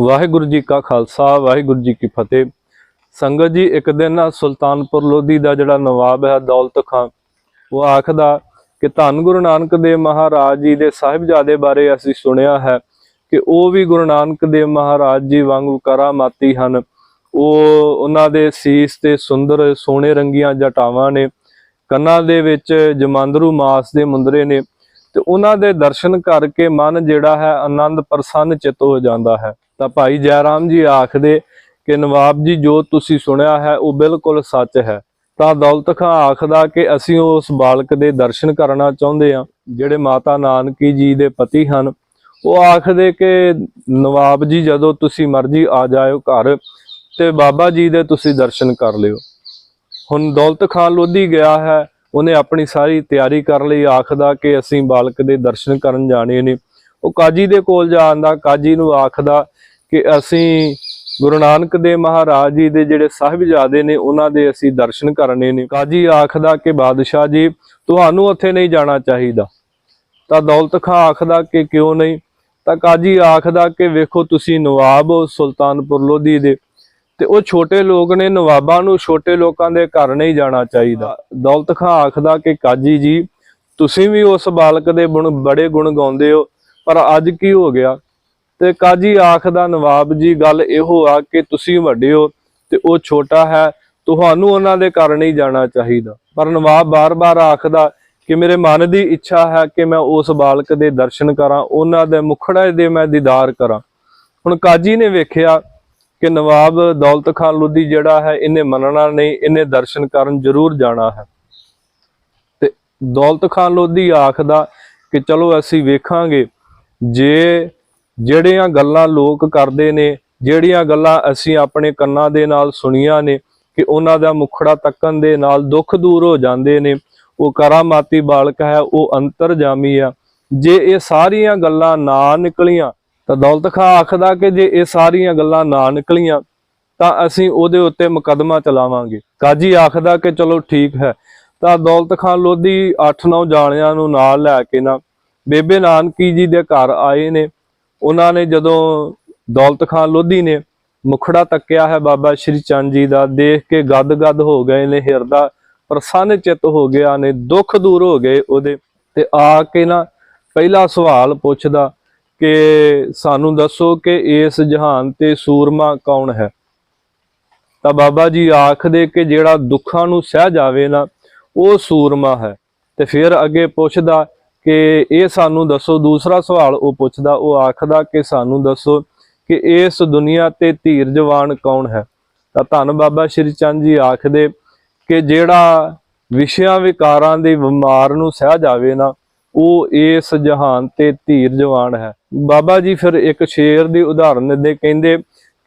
ਵਾਹਿਗੁਰੂ ਜੀ ਕਾ ਖਾਲਸਾ, ਵਾਹਿਗੁਰੂ ਜੀ ਕੀ ਫਤਿਹ। ਸੰਗਤ ਜੀ, ਇੱਕ ਦਿਨ ਨਾ ਸੁਲਤਾਨਪੁਰ ਲੋਧੀ ਦਾ ਜਿਹੜਾ ਨਵਾਬ ਹੈ, ਦੌਲਤ ਖਾਂ ਉਹ ਆਖਦਾ ਕਿ ਧੰਨ ਗੁਰੂ ਨਾਨਕ ਦੇਵ ਮਹਾਰਾਜ ਜੀ ਦੇ ਸਾਹਿਬਜ਼ਾਦੇ ਬਾਰੇ ਅਸੀਂ ਸੁਣਿਆ ਹੈ ਕਿ ਉਹ ਵੀ ਗੁਰੂ ਨਾਨਕ ਦੇਵ ਮਹਾਰਾਜ ਜੀ ਵਾਂਗੂ ਕਰਾਮਾਤੀ ਹਨ। ਉਹ ਉਹਨਾਂ ਦੇ ਸੀਸ ਤੇ ਸੁੰਦਰ ਸੋਹਣੇ ਰੰਗੀਆਂ ਜਟਾਵਾਂ ਨੇ, ਕੰਨਾਂ ਦੇ ਵਿੱਚ ਜਮਾਂਦਰੂ ਮਾਸ ਦੇ ਮੁੰਦਰੇ ਨੇ ਤੇ ਉਹਨਾਂ ਦੇ ਦਰਸ਼ਨ ਕਰਕੇ ਮਨ ਜਿਹੜਾ ਹੈ ਆਨੰਦ ਪ੍ਰਸੰਨ ਚਿਤ ਹੋ ਜਾਂਦਾ ਹੈ। ਤਾਂ ਭਾਈ ਜੈ ਰਾਮ ਜੀ ਆਖਦੇ ਕਿ ਨਵਾਬ ਜੀ ਜੋ ਤੁਸੀਂ ਸੁਣਿਆ ਹੈ ਉਹ ਬਿਲਕੁਲ ਸੱਚ ਹੈ। ਤਾਂ ਦੌਲਤ ਖਾਂ ਆਖਦਾ ਕਿ ਅਸੀਂ ਉਸ ਬਾਲਕ ਦੇ ਦਰਸ਼ਨ ਕਰਨਾ ਚਾਹੁੰਦੇ ਹਾਂ, ਜਿਹੜੇ ਮਾਤਾ ਨਾਨਕੀ ਜੀ ਦੇ ਪਤੀ ਹਨ। ਉਹ ਆਖਦੇ ਕਿ ਨਵਾਬ ਜੀ ਜਦੋਂ ਤੁਸੀਂ ਮਰਜ਼ੀ ਆ ਜਾਇਓ ਘਰ ਤੇ ਬਾਬਾ ਜੀ ਦੇ ਤੁਸੀਂ ਦਰਸ਼ਨ ਕਰ ਲਿਓ। ਹੁਣ ਦੌਲਤ ਖਾਨ ਲੋਧੀ ਗਿਆ ਹੈ, ਉਹਨੇ ਆਪਣੀ ਸਾਰੀ ਤਿਆਰੀ ਕਰ ਲਈ, ਆਖਦਾ ਕਿ ਅਸੀਂ ਬਾਲਕ ਦੇ ਦਰਸ਼ਨ ਕਰਨ ਜਾਣੇ ਨੇ। ਉਹ ਕਾਜੀ ਦੇ ਕੋਲ ਜਾਂਦਾ ਕਾਜੀ ਨੂੰ ਆਖਦਾ ਕਿ ਅਸੀਂ ਗੁਰੂ ਨਾਨਕ ਦੇਵ ਮਹਾਰਾਜ ਜੀ ਦੇ ਜਿਹੜੇ ਸਾਹਿਬਜ਼ਾਦੇ ਨੇ, ਉਹਨਾਂ ਦੇ ਅਸੀਂ ਦਰਸ਼ਨ ਕਰਨੇ ਨੇ। ਕਾਜੀ ਆਖਦਾ ਕਿ ਬਾਦਸ਼ਾਹ ਜੀ, ਤੁਹਾਨੂੰ ਉੱਥੇ ਨਹੀਂ ਜਾਣਾ ਚਾਹੀਦਾ। ਤਾਂ ਦੌਲਤ ਖਾਂ ਆਖਦਾ ਕਿ ਕਿਉਂ ਨਹੀਂ? ਤਾਂ ਕਾਜੀ ਆਖਦਾ ਕਿ ਵੇਖੋ, ਤੁਸੀਂ ਨਵਾਬ ਹੋ ਸੁਲਤਾਨਪੁਰ ਲੋਧੀ ਦੇ, ਤੇ ਉਹ ਛੋਟੇ ਲੋਕ ਨੇ, ਨਵਾਬਾਂ ਨੂੰ ਛੋਟੇ ਲੋਕਾਂ ਦੇ ਘਰ ਨਹੀਂ ਜਾਣਾ ਚਾਹੀਦਾ। ਦੌਲਤ ਖਾਂ ਆਖਦਾ ਕਿ ਕਾਜੀ ਜੀ, ਤੁਸੀਂ ਵੀ ਉਸ ਬਾਲਕ ਦੇ ਗੁਣ ਬੜੇ ਗੁਣ ਗਾਉਂਦੇ ਹੋ, ਪਰ ਅੱਜ ਕੀ ਹੋ ਗਿਆ? ਤੇ ਕਾਜੀ ਆਖਦਾ ਨਵਾਬ ਜੀ, ਗੱਲ ਇਹੋ ਆ ਕਿ ਤੁਸੀਂ ਵੱਡੇ ਹੋ ਤੇ ਉਹ ਛੋਟਾ ਹੈ, ਤੁਹਾਨੂੰ ਉਹਨਾਂ ਦੇ ਘਰ ਹੀ ਜਾਣਾ ਚਾਹੀਦਾ। ਪਰ ਨਵਾਬ ਬਾਰ-ਬਾਰ ਆਖਦਾ ਕਿ ਮੇਰੇ ਮਨ ਦੀ ਇੱਛਾ ਹੈ ਕਿ ਮੈਂ ਉਸ ਬਾਲਕ ਦੇ ਦਰਸ਼ਨ ਕਰਾਂ, ਉਹਨਾਂ ਦੇ ਮੁਖੜੇ ਦੇ ਮੈਂ ਦੀਦਾਰ ਕਰਾਂ। ਹੁਣ ਕਾਜੀ ਨੇ ਵੇਖਿਆ ਕਿ ਨਵਾਬ ਦੌਲਤ ਖਾਨ ਲੋਧੀ ਜਿਹੜਾ ਹੈ, ਇਹਨੇ ਮੰਨਣਾ ਨਹੀਂ, ਇਹਨੇ ਦਰਸ਼ਨ ਕਰਨ ਜ਼ਰੂਰ ਜਾਣਾ ਹੈ। ਤੇ ਦੌਲਤ ਖਾਨ ਲੋਧੀ ਆਖਦਾ ਕਿ ਚਲੋ ਅਸੀਂ ਵੇਖਾਂਗੇ, ਜੇ ਜਿਹੜੀਆਂ ਗੱਲਾਂ ਲੋਕ ਕਰਦੇ ਨੇ, ਜਿਹੜੀਆਂ ਗੱਲਾਂ ਅਸੀਂ ਆਪਣੇ ਕੰਨਾਂ ਦੇ ਨਾਲ ਸੁਣੀਆਂ ਨੇ, ਕਿ ਉਹਨਾਂ ਦਾ ਮੁਖੜਾ ਤੱਕਣ ਦੇ ਨਾਲ ਦੁੱਖ ਦੂਰ ਹੋ ਜਾਂਦੇ ਨੇ, ਉਹ ਕਰਾਮਾਤੀ ਬਾਲਕ ਹੈ, ਉਹ ਅੰਤਰਜਾਮੀ ਆ। ਜੇ ਇਹ ਸਾਰੀਆਂ ਗੱਲਾਂ ਨਾ ਨਿਕਲੀਆਂ, ਤਾਂ ਦੌਲਤ ਖਾਂ ਆਖਦਾ ਕਿ ਜੇ ਇਹ ਸਾਰੀਆਂ ਗੱਲਾਂ ਨਾ ਨਿਕਲੀਆਂ, ਤਾਂ ਅਸੀਂ ਉਹਦੇ ਉੱਤੇ ਮੁਕੱਦਮਾ ਚਲਾਵਾਂਗੇ। ਕਾਜੀ ਆਖਦਾ ਕਿ ਚਲੋ ਠੀਕ ਹੈ, ਤਾਂ ਦੌਲਤ ਖਾਂ ਲੋਧੀ 8-9 ਜਾਣਿਆਂ ਨੂੰ ਨਾਲ ਲੈ ਕੇ ਨਾ, ਬੇਬੇ ਨਾਨਕੀ ਜੀ ਦੇ ਘਰ ਆਏ ਨੇ ਉਹਨਾਂ ਨੇ ਜਦੋਂ ਦੌਲਤ ਖਾਨ ਲੋਧੀ ਨੇ ਮੁਖੜਾ ਤੱਕਿਆ ਹੈ ਬਾਬਾ ਸ਼੍ਰੀ ਚੰਦ ਜੀ ਦਾ, ਦੇਖ ਕੇ ਗਦ-ਗਦ ਹੋ ਗਏ ਨੇ ਹਿਰਦਾ ਪ੍ਰਸੰਨ ਚਿੱਤ ਹੋ ਗਿਆ ਨੇ, ਦੁੱਖ ਦੂਰ ਹੋ ਗਏ ਉਹਦੇ। ਤੇ ਆ ਕੇ ਨਾ ਪਹਿਲਾ ਸਵਾਲ ਪੁੱਛਦਾ ਕਿ ਸਾਨੂੰ ਦੱਸੋ ਕਿ ਇਸ ਜਹਾਨ ਤੇ ਸੂਰਮਾ ਕੌਣ ਹੈ? ਤਾਂ ਬਾਬਾ ਜੀ ਆਖਦੇ ਕਿ ਜਿਹੜਾ ਦੁੱਖਾਂ ਨੂੰ ਸਹਿ ਜਾਵੇ ਨਾ, ਉਹ ਸੂਰਮਾ ਹੈ। ਤੇ ਫਿਰ ਅੱਗੇ ਪੁੱਛਦਾ ਕਿ ਇਹ ਸਾਨੂੰ ਦੱਸੋ, ਦੂਸਰਾ ਸਵਾਲ ਉਹ ਪੁੱਛਦਾ, ਉਹ ਆਖਦਾ ਕਿ ਸਾਨੂੰ ਦੱਸੋ ਕਿ ਇਸ ਦੁਨੀਆ ਤੇ ਧੀਰਜਵਾਨ ਕੌਣ ਹੈ? ਤਾਂ ਧੰਨ ਬਾਬਾ ਸ਼੍ਰੀ ਚੰਦ ਜੀ ਆਖਦੇ ਕਿ ਜਿਹੜਾ ਵਿਸ਼ਿਆਂ ਵਿਕਾਰਾਂ ਦੇ ਬਿਮਾਰ ਨੂੰ ਸਹਿ ਜਾਵੇ ਨਾ, ਉਹ ਇਸ ਜਹਾਨ ਤੇ ਧੀਰਜਵਾਨ ਹੈ। ਬਾਬਾ ਜੀ ਫਿਰ ਇੱਕ ਸ਼ੇਰ ਦੀ ਉਦਾਹਰਨ ਦਿੰਦੇ, ਕਹਿੰਦੇ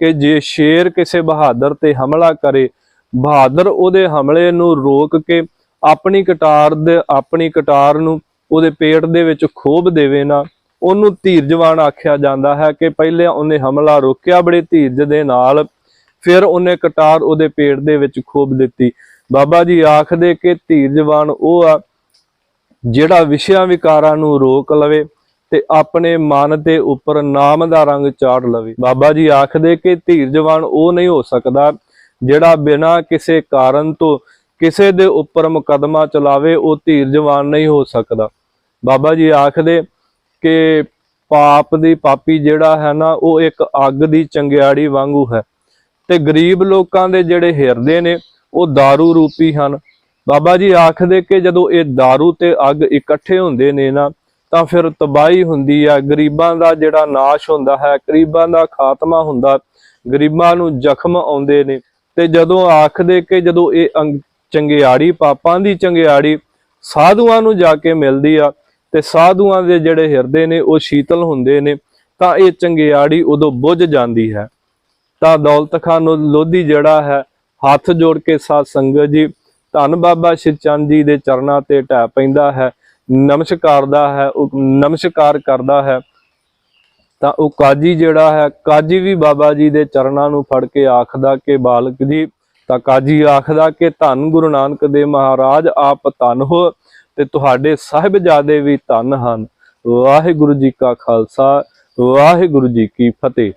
ਕਿ ਜੇ ਸ਼ੇਰ ਕਿਸੇ ਬਹਾਦਰ ਤੇ ਹਮਲਾ ਕਰੇ, ਬਹਾਦਰ ਉਹਦੇ ਹਮਲੇ ਨੂੰ ਰੋਕ ਕੇ ਆਪਣੀ ਕਟਾਰ ਦੇ, ਆਪਣੀ ਕਟਾਰ ਨੂੰ ਉਹਦੇ ਪੇਟ ਦੇ ਵਿੱਚ ਖੋਬ ਦੇਵੇ ਨਾ, ਉਹਨੂੰ ਧੀਰਜਵਾਨ ਆਖਿਆ ਜਾਂਦਾ ਹੈ ਕਿ ਪਹਿਲੇ ਉਹਨੇ ਹਮਲਾ ਰੋਕਿਆ ਬੜੇ ਧੀਰਜ ਦੇ ਨਾਲ, ਫਿਰ ਉਹਨੇ ਕਟਾਰ ਉਹਦੇ ਪੇਟ ਦੇ ਵਿੱਚ ਖੋਬ ਦਿੱਤੀ। ਬਾਬਾ ਜੀ ਆਖਦੇ ਕਿ ਧੀਰਜਵਾਨ ਉਹ ਆ, ਜਿਹੜਾ ਵਿਸ਼ਿਆਂ ਵਿਕਾਰਾਂ ਨੂੰ ਰੋਕ ਲਵੇ ਤੇ ਆਪਣੇ ਮਨ ਦੇ ਉੱਪਰ ਨਾਮ ਦਾ ਰੰਗ ਚਾੜ ਲਵੇ। ਬਾਬਾ ਜੀ ਆਖਦੇ ਕਿ ਧੀਰਜਵਾਨ ਉਹ ਨਹੀਂ ਹੋ ਸਕਦਾ ਜਿਹੜਾ ਬਿਨਾਂ ਕਿਸੇ ਕਾਰਨ ਤੋਂ ਕਿਸੇ ਦੇ ਉੱਪਰ ਮੁਕਦਮਾ ਚਲਾਵੇ ਉਹ ਧੀਰਜਵਾਨ ਨਹੀਂ ਹੋ ਸਕਦਾ ਬਾਬਾ ਜੀ ਆਖਦੇ ਕਿ ਪਾਪ ਦੀ ਪਾਪੀ ਜਿਹੜਾ ਹੈ ਨਾ ਉਹ ਇੱਕ ਅੱਗ ਦੀ ਚੰਗਿਆੜੀ ਵਾਂਗੂ ਹੈ ਤੇ ਗਰੀਬ ਲੋਕਾਂ ਦੇ ਜਿਹੜੇ ਹਿਰਦੇ ਨੇ ਉਹ दारू ਰੂਪੀ ਹਨ ਬਾਬਾ ਜੀ ਆਖਦੇ ਕਿ ਜਦੋਂ ਇਹ दारू ਤੇ ਅੱਗ ਇਕੱਠੇ ਹੁੰਦੇ ਨੇ ਨਾ ਤਾਂ ਫਿਰ ਤਬਾਹੀ ਹੁੰਦੀ ਆ ਗਰੀਬਾਂ ਦਾ ਜਿਹੜਾ ਨਾਸ਼ ਹੁੰਦਾ ਹੈ ਗਰੀਬਾਂ ਦਾ ਖਾਤਮਾ ਹੁੰਦਾ ਗਰੀਬਾਂ ਨੂੰ ਜ਼ਖਮ ਆਉਂਦੇ ਨੇ ਤੇ ਜਦੋਂ ਆਖਦੇ ਕਿ ਜਦੋਂ ਇਹ ਅੰਗ- ਚੰਗਿਆੜੀ, ਪਾਪਾਂ ਦੀ ਚੰਗਿਆੜੀ ਸਾਧੂਆਂ ਨੂੰ ਜਾ ਕੇ ਮਿਲਦੀ ਆ ਤੇ ਸਾਧੂਆਂ ਦੇ ਜਿਹੜੇ ਹਿਰਦੇ ਨੇ ਉਹ ਸ਼ੀਤਲ ਹੁੰਦੇ ਨੇ, ਤਾਂ ਇਹ ਚੰਗਿਆੜੀ ਉਦੋਂ ਬੁੱਝ ਜਾਂਦੀ ਹੈ। ਤਾਂ ਦੌਲਤ ਖਾਨ ਲੋਧੀ ਜਿਹੜਾ ਹੈ, ਹੱਥ ਜੋੜ ਕੇ ਸਾਧ ਸੰਗਤ ਜੀ, ਧੰਨ ਬਾਬਾ ਸ਼੍ਰੀ ਚੰਦ ਜੀ ਦੇ ਚਰਨਾਂ ਤੇ ਢਹਿ ਪੈਂਦਾ ਹੈ ਨਮਸਕਾਰਦਾ ਹੈ ਉਹ ਨਮਸਕਾਰ ਕਰਦਾ ਹੈ। ਤਾਂ ਉਹ ਕਾਜੀ ਜਿਹੜਾ ਹੈ, ਕਾਜੀ ਵੀ ਬਾਬਾ ਜੀ ਦੇ ਚਰਨਾਂ ਨੂੰ ਫੜ ਕੇ ਆਖਦਾ ਕਿ ਬਾਲਕ ਜੀ ਤਾਂ ਕਾਜੀ ਆਖਦਾ ਕਿ ਧੰਨ ਗੁਰੂ ਨਾਨਕ ਦੇਵ ਮਹਾਰਾਜ, ਆਪ ਧੰਨ ਹੋ ਤੇ ਤੁਹਾਡੇ ਸਾਹਿਬਜ਼ਾਦੇ ਵੀ ਧੰਨ ਹਨ। ਵਾਹਿਗੁਰੂ ਜੀ ਕਾ ਖਾਲਸਾ, ਵਾਹਿਗੁਰੂ ਜੀ ਕੀ ਫਤਿਹ।